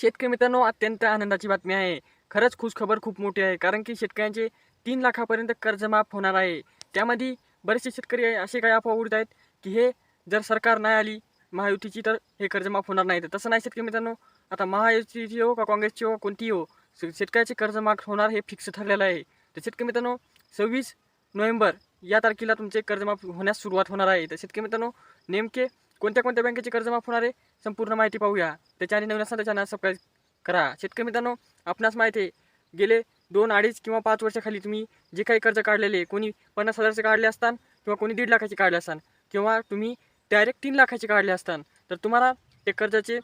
शेतकरी मित्रांनो अत्यंत आनंदाची बातमी आहे. खरंच खुशखबर खूप मोठी आहे कारण की शेतकऱ्यांचे तीन लाखापर्यंत कर्जमाफ होणार आहे. त्यामध्ये बरेचसे शेतकरी असे काही अफवा उडत आहेत की हे जर सरकार नाही आली महायुतीची तर हे कर्जमाफ होणार नाही. तर तसं नाही शेतकरी मित्रांनो आता महायुतीची हो का काँग्रेसची हो कोणतीही हो शेतकऱ्याचे कर्जमाफ होणार हे फिक्स ठरलेलं आहे. तर शेतकरी मित्रांनो सव्वीस नोव्हेंबर या तारखेला तुमचे कर्जमाफ होण्यास सुरुवात होणार आहे. तर शेतकरी मित्रांनो नेमके कोणत्या कोणत्या बँकेचे कर्ज माफ होणार आहे संपूर्ण माहिती पाहूया. त्याच्या आणि नवीन असताना त्याच्या सबस्क्राईब करा. शेतकरी मित्रांनो आपणास माहिती आहे गेले दोन अडीच किंवा पाच वर्षाखाली तुम्ही जे काही कर्ज काढलेले कोणी पन्नास हजारचे काढले असतान किंवा कोणी दीड लाखाचे काढले असतान किंवा तुम्ही डायरेक्ट तीन लाखाचे काढले असतान तर तुम्हाला ते कर्जाचे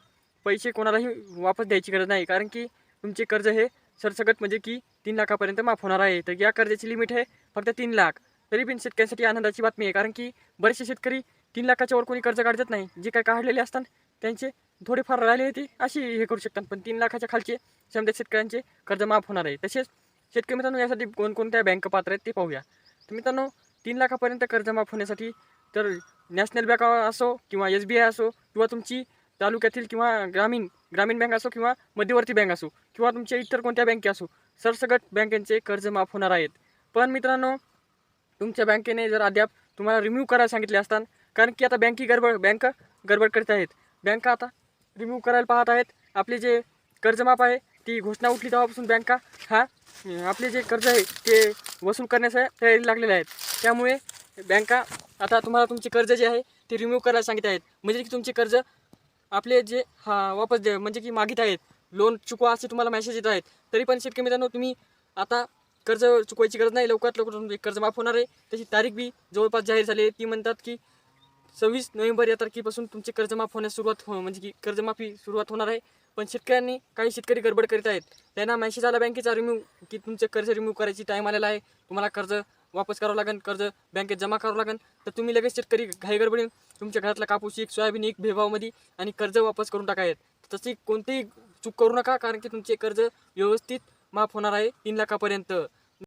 पैसे कोणालाही वापस द्यायची गरज नाही. कारण की तुमचे कर्ज हे सरसकट म्हणजे की तीन लाखापर्यंत माफ होणार आहे. तर या कर्जाची लिमिट आहे फक्त तीन लाख. तरी पण शेतकऱ्यांसाठी आनंदाची बातमी आहे. कारण की बरेचसे शेतकरी तीन लाखाच्या वर कोणी कर्ज काढत नाही. जे काही काढलेले असतात त्यांचे थोडेफार राहिले ते अशी हे करू शकतात. पण तीन लाखाच्या खालचे समजा शेतकऱ्यांचे कर्ज माफ होणार आहे. तसेच शेतकरी मित्रांनो यासाठी कोणकोणत्या बँक पात्र आहेत ते पाहूया. तर मित्रांनो तीन लाखापर्यंत कर्ज माफ होण्यासाठी तर नॅशनल बँक असो किंवा एस बी आय असो किंवा तुमची तालुक्यातील किंवा ग्रामीण ग्रामीण बँक असो किंवा मध्यवर्ती बँक असो किंवा तुमच्या इतर कोणत्या बँके असो सरसकट बँकेचे कर्ज माफ होणार आहेत. पण मित्रांनो तुमच्या बँकेने जर अद्याप तुम्हाला रिमूव्ह करायला सांगितले असतात कारण की आता बँकी गडबड बँक गडबड करत आहेत. बँका आता रिमूव्ह करायला पाहत आहेत. आपले जे कर्जमाफ आहे ती घोषणा उठली तेव्हापासून बँका हा आपले जे कर्ज आहे ते वसूल करण्याच्या तयारी लागलेले आहेत. त्यामुळे बँका आता तुम्हाला तुमचे कर्ज जे आहे ते रिमूव्ह करायला सांगित आहेत. म्हणजे की तुमचे कर्ज आपले जे हा वापस दे म्हणजे की मागित आहेत. लोन चुकवा असे तुम्हाला मेसेज येत आहेत. तरी पण शेतकरी मित्रांनो तुम्ही आता कर्ज चुकवायची गरज नाही. लवकरात लवकर तुमचे कर्ज माफ होणार आहे. त्याची तारीख बी जवळपास जाहीर झाली आहे. ती म्हणतात की सव्वीस नोव्हेंबर या तारखेपासून तुमचे कर्जमाफ होण्यास सुरुवात हो म्हणजे की कर्जमाफी सुरुवात होणार आहे. पण शेतकऱ्यांनी काही शेतकरी गडबड करीत आहेत. त्यांना मेसेज आला बँकेचा रिमूव्ह की तुमचे कर्ज रिम्यूव्ह करायची टाईम आलेला आहे. तुम्हाला कर्ज वापस करावं लागेल. कर्ज बँकेत जमा करावं लागेल. तर तुम्ही लगेच शेतकरी घाई गडबडीन तुमच्या घरातला कापूस एक सोयाबीन एक भेभावमध्ये आणि कर्ज वापस करून टाकायत तशी कोणतीही चूक करू नका कारण की तुमचे कर्ज व्यवस्थित माफ होणार आहे तीन लाखापर्यंत.